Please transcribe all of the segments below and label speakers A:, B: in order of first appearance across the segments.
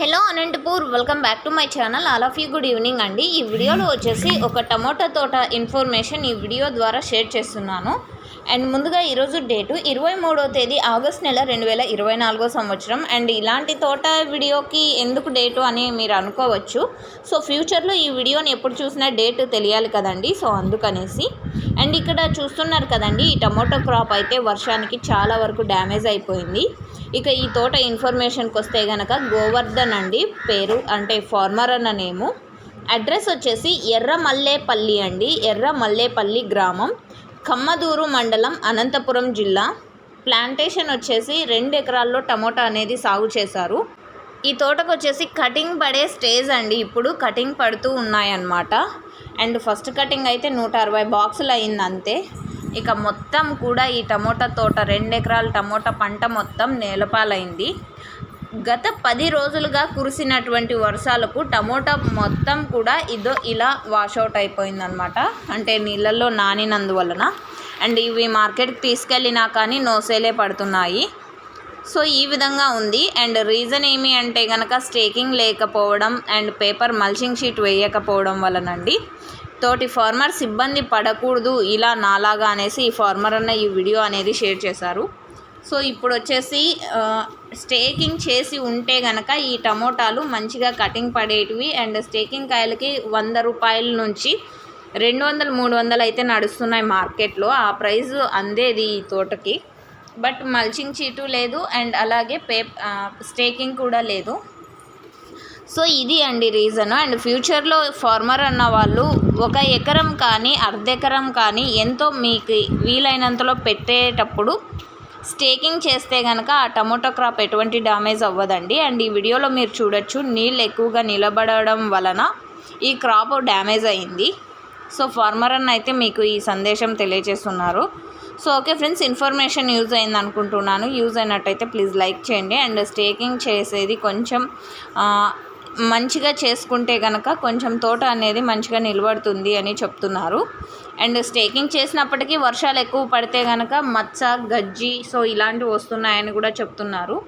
A: Hello Anantapur welcome back to my channel. All of you good evening అండి. ఈ వీడియోలో వచ్చేసి ఒక టమోటా తోట ఇన్ఫర్మేషన్ ఈ వీడియో ద్వారా షేర్ చేస్తున్నాను. అండ్ ముందుగా ఈరోజు డేటు ఇరవై మూడో తేదీ ఆగస్ట్ నెల రెండు వేల ఇరవై నాలుగో సంవత్సరం. అండ్ ఇలాంటి తోట వీడియోకి ఎందుకు డేటు అని మీరు అనుకోవచ్చు. సో ఫ్యూచర్లో ఈ వీడియోని ఎప్పుడు చూసినా డేట్ తెలియాలి కదండి. సో అందుకనేసి. అండ్ ఇక్కడ చూస్తున్నారు కదండి ఈ టమోటో క్రాప్ అయితే వర్షానికి చాలా వరకు డ్యామేజ్ అయిపోయింది. ఇక ఈ తోట ఇన్ఫర్మేషన్కి వస్తే కనుక గోవర్ధన్ అండి పేరు అంటే ఫార్మర్ అన్న నేము. అడ్రస్ వచ్చేసి ఎర్రమల్లేపల్లి అండి ఎర్రమల్లేపల్లి గ్రామం కమ్మదూరు మండలం అనంతపురం జిల్లా. ప్లాంటేషన్ వచ్చేసి రెండు ఎకరాల్లో టమోటా అనేది సాగు చేశారు. ఈ తోటకు వచ్చేసి కటింగ్ పడే స్టేజ్ అండి ఇప్పుడు కటింగ్ పడుతూ ఉన్నాయన్నమాట. అండ్ ఫస్ట్ కటింగ్ అయితే నూట అరవై బాక్సులు అయింది అంతే. ఇక మొత్తం కూడా ఈ టమోటా తోట రెండు ఎకరాల టమోటా పంట మొత్తం నేలపాలైంది. గత పది రోజులుగా కురిసినటువంటి వర్షాలకు టమోటా మొత్తం కూడా ఇదో ఇలా వాషౌట్ అయిపోయిందనమాట అంటే నీళ్ళల్లో నానినందువలన. అండ్ ఇవి మార్కెట్కి తీసుకెళ్ళినా కానీ నోసేలే పడుతున్నాయి. సో ఈ విధంగా ఉంది. అండ్ రీజన్ ఏమి అంటే కనుక స్టేకింగ్ లేకపోవడం అండ్ పేపర్ మల్చింగ్ షీట్ వేయకపోవడం వలనండి. తోటి ఫార్మర్స్ ఇబ్బంది పడకూడదు ఇలా నాలాగా అనేసి ఈ ఫార్మర్ అన్న ఈ వీడియో అనేది షేర్ చేశారు. సో ఇప్పుడు వచ్చేసి స్టేకింగ్ చేసి ఉంటే కనుక ఈ టమోటాలు మంచిగా కటింగ్ పడేటివి అండ్ స్టేకింగ్ కాయలకి వంద రూపాయల నుంచి రెండు వందలు మూడు వందలు అయితే నడుస్తున్నాయి మార్కెట్లో. ఆ ప్రైస్ అందేది ఈ తోటకి. బట్ మల్చింగ్ చీటు లేదు అండ్ అలాగే పే స్టేకింగ్ కూడా లేదు. సో ఇది అండి రీజన్ అండ్ ఫ్యూచర్లో ఫార్మర్ అన్న వాళ్ళు ఒక ఎకరం కానీ అర్ధెకరం కానీ ఎంతో మీకు వీలైనంతలో పెట్టేటప్పుడు స్టేకింగ్ చేస్తే కనుక ఆ టమోటో క్రాప్ ఎటువంటి డ్యామేజ్ అవ్వదండి. అండ్ ఈ వీడియోలో మీరు చూడొచ్చు నీళ్ళు ఎక్కువగా నిలబడడం వలన ఈ క్రాప్ డ్యామేజ్ అయింది. సో ఫార్మర్ అన్న అయితే మీకు ఈ సందేశం తెలియజేస్తున్నారు. So okay friends information use అయింది అనుకుంటున్నాను. యూజ్ అయినట్టయితే ప్లీజ్ లైక్ చేయండి. అండ్ స్టేకింగ్ చేసేది కొంచెం మంచిగా చేసుకుంటే కనుక కొంచెం తోట అనేది మంచిగా నిలబడుతుంది అని చెప్తున్నారు. అండ్ స్టేకింగ్ చేసినప్పటికీ వర్షాలు ఎక్కువ పడితే కనుక మచ్చ గజ్జి సో ఇలాంటివి వస్తున్నాయని కూడా చెప్తున్నారు.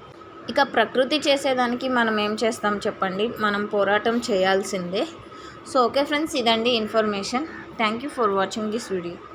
A: ఇక ప్రకృతి చేసేదానికి మనం ఏం చేస్తాం చెప్పండి? మనం పోరాటం చేయాల్సిందే. సో ఓకే ఫ్రెండ్స్ ఇదండి information. Thank you for watching this video.